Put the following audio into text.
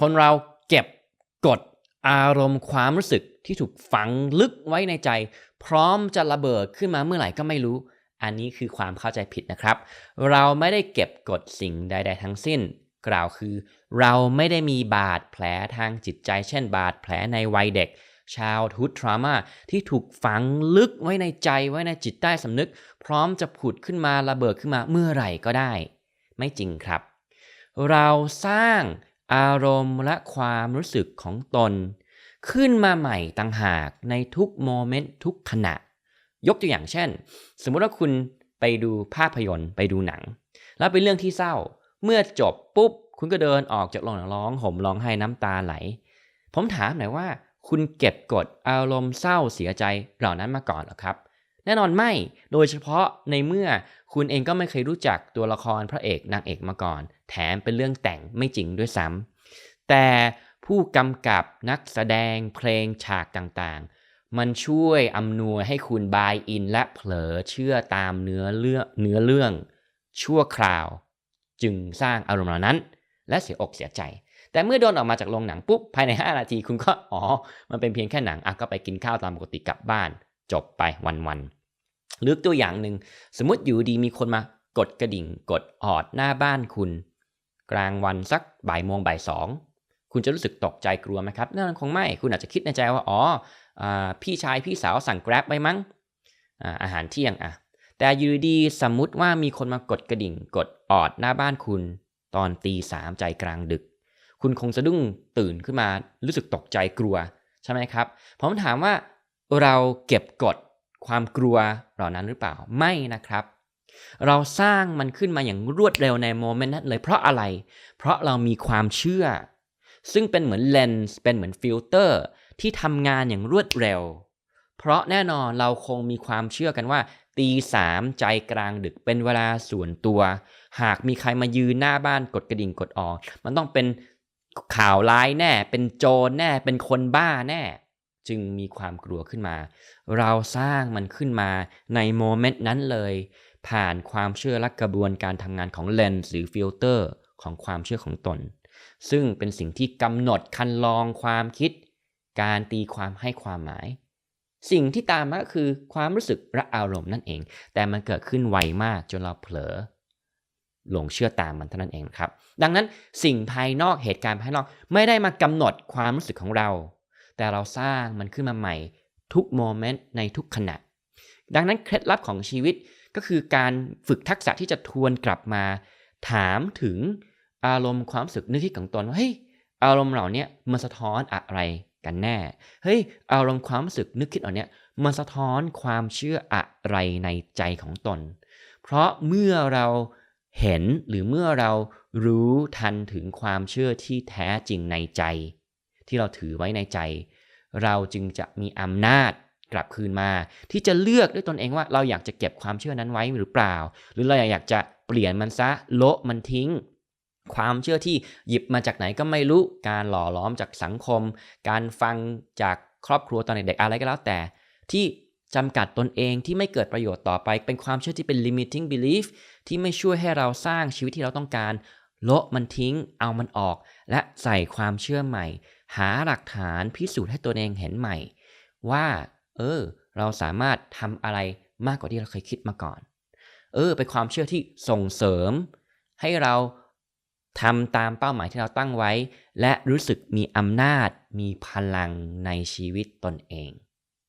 คนเราเก็บกดอารมณ์ความรู้สึกที่ถูกฝังลึกไว้ในใจ พร้อมจะระเบิดขึ้นมาเมื่อไหร่ก็ไม่รู้ อันนี้คือความเข้าใจผิดนะครับ เราไม่ได้เก็บกดสิ่งใด ๆ ทั้งสิ้น กล่าวคือ เราไม่ได้มีบาดแผลทางจิตใจ เช่น บาดแผลในวัยเด็ก childhood trauma ที่ถูกฝังลึกไว้ในใจไว้ในจิตใต้สำนึก พร้อมจะผุดขึ้นมาระเบิดขึ้นมาเมื่อไหร่ก็ได้ ไม่จริงครับ เราสร้าง อารมณ์และความรู้สึกของตน ขึ้นมาใหม่ต่างหากในทุกโมเมนต์ทุกขณะ ยกตัวอย่างเช่น สมมุติว่าคุณไปดูภาพยนตร์ไปดูหนัง แล้วเป็นเรื่องที่เศร้า เมื่อจบปุ๊บ คุณก็เดินออกจากโรงหนังร้องห่มร้องไห้น้ำตาไหล ผมถามหน่อยว่า คุณเก็บกดอารมณ์เศร้าเสียใจเหล่านั้นมาก่อนหรอครับ แน่นอนไม่ โดยเฉพาะในเมื่อคุณเองก็ไม่เคยรู้จักตัวละครพระเอกนางเอกมาก่อน แถมเป็นเรื่องแต่งไม่จริงด้วยซ้ำแต่ผู้กำกับนักแสดงเพลงฉากต่างๆ มันช่วยอำนวยให้คุณบายอินและเผลอเชื่อตามเนื้อเรื่องเนื้อเรื่อง ชั่วคราว จึงสร้างอารมณ์เหล่านั้น และเสียอกเสียใจ แต่เมื่อโดนออกมาจากโรงหนังปุ๊บ ภายใน 5 นาทีคุณก็อ๋อ มันเป็นเพียงแค่หนังอะก็ไปกินข้าวตามปกติกลับบ้าน จบไปวันๆหรือตัวอย่างหนึ่งสมมติอยู่ดีมีคนมากดกระดิ่ง กดออดหน้าบ้านคุณ กลางวันสักบ่ายโมงบ่ายสองคุณจะรู้สึกตกใจกลัวไหมครับนั่นคงไม่ คุณอาจจะคิดในใจว่า อ๋ออพี่ชายพี่สาวสั่ง grab ไปมั้งอาอาหารเที่ยงอะ แต่อยู่ดีสมมุติว่ามีคนมากดกระดิ่ง กดออดหน้าบ้านคุณ ตอนตีสามใจกลางดึก คุณคงสะดุ้งตื่นขึ้นมา รู้สึกตกใจกลัวใช่ไหมครับ ผมถามว่าเราเก็บกดความกลัวเหล่านั้นหรือเปล่า ไม่นะครับ เราสร้างมันขึ้นมาอย่างรวดเร็วในโมเมนต์นั้นเลยเพราะอะไร เพราะเรามีความเชื่อ ซึ่งเป็นเหมือนเลนส์เป็นเหมือนฟิลเตอร์ที่ทำงานอย่างรวดเร็ว เพราะแน่นอนเราคงมีความเชื่อกันว่า ตีสามใจกลางดึกเป็นเวลาส่วนตัว หากมีใครมายืนหน้าบ้านกดกระดิ่งกดออก มันต้องเป็นข่าวร้ายแน่ เป็นโจรแน่ เป็นคนบ้าแน่ จึงมีความกลัวขึ้นมา เราสร้างมันขึ้นมาในโมเมนต์นั้นเลย ผ่านความเชื่อและกระบวนการทำงานของเลนส์หรือฟิลเตอร์ของความเชื่อของตน ซึ่งเป็นสิ่งที่กำหนดคันลองความคิด การตีความให้ความหมาย สิ่งที่ตามมาคือความรู้สึกและอารมณ์นั่นเอง แต่มันเกิดขึ้นไวมากจนเราเผลอหลงเชื่อตามมันเท่านั้นเองครับ ดังนั้นสิ่งภายนอกเหตุการณ์ภายนอกไม่ได้มากำหนดความรู้สึกของเรา แต่เราสร้างมันขึ้นมาใหม่ทุกโมเมนต์ในทุกขณะ ดังนั้นเคล็ดลับของชีวิต ก็คือการฝึกทักษะที่จะทวนกลับมา ถามถึงอารมณ์ความสึกนึกคิดของตนว่าเฮ้ยอารมณ์เหล่านี้มันสะท้อนอะไรกันแน่เฮ้ยอารมณ์ความสึกนึกคิดเหล่านี้มันสะท้อนความเชื่ออะไรในใจของตน เพราะเมื่อเราเห็นหรือเมื่อเรารู้ทันถึงความเชื่อที่แท้จริงในใจ ที่เราถือไว้ในใจ เราจึงจะมีอำนาจ กลับคืนมา ที่จะเลือกด้วยตนเองว่าเราอยากจะเก็บความเชื่อนั้นไว้หรือเปล่า หรือเราอยากจะเปลี่ยนมันซะโละมันทิ้ง ความเชื่อที่หยิบมาจากไหนก็ไม่รู้การหล่อล้อมจากสังคม การฟังจากครอบครัวตอนเด็กๆอะไรก็แล้วแต่ ที่จำกัดตนเองที่ไม่เกิดประโยชน์ต่อไป เป็นความเชื่อที่เป็น limiting belief ที่ไม่ช่วยให้เราสร้างชีวิตที่เราต้องการโละมันทิ้ง เอามันออก และใส่ความเชื่อใหม่ หาหลักฐานพิสูจน์ให้ตัวเองเห็นใหม่ ว่า เออ เราสามารถทำอะไรมากกว่าที่เราเคยคิดมาก่อน เออ เป็นความเชื่อที่ส่งเสริม ให้เราทำตามเป้าหมายที่เราตั้งไว้ และรู้สึกมีอำนาจ มีพลังในชีวิตตนเอง